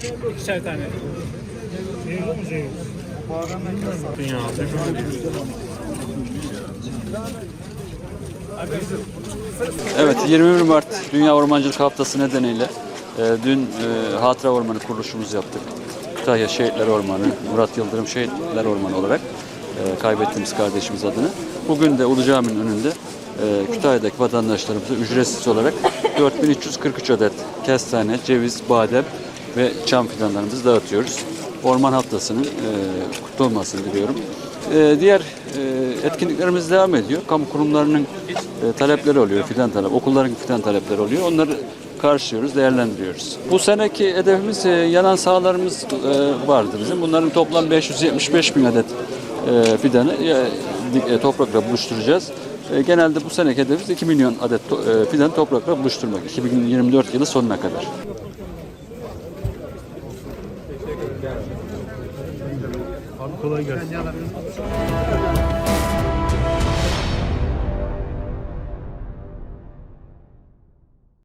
İkişer tane. Evet 21 Mart Dünya Ormancılık Haftası nedeniyle e, dün e, Hatıra Ormanı kuruluşumuzu yaptık. Kütahya Şehitler Ormanı, Murat Yıldırım Şehitler Ormanı olarak e, kaybettiğimiz kardeşimiz adına. Bugün de Ulu Cami'nin önünde e, Kütahya'daki vatandaşlarımıza ücretsiz olarak 4343 adet kestane, ceviz, badem ve çam fidanlarımızı dağıtıyoruz. Orman Haftası'nın e, kutlu olmasını diliyorum. E, diğer e, etkinliklerimiz devam ediyor. Kamu kurumlarının e, talepleri oluyor, fidan talep, okulların fidan talepleri oluyor. Onları karşılıyoruz, değerlendiriyoruz. Bu seneki hedefimiz e, yanan sahalarımız e, vardı bizim. Bunların toplam 575 bin adet e, fidanı e, toprakla buluşturacağız. E, genelde bu seneki hedefimiz 2 milyon adet to- e, fidanı toprakla buluşturmak 2024 yılı sonuna kadar. Kolay gelsin.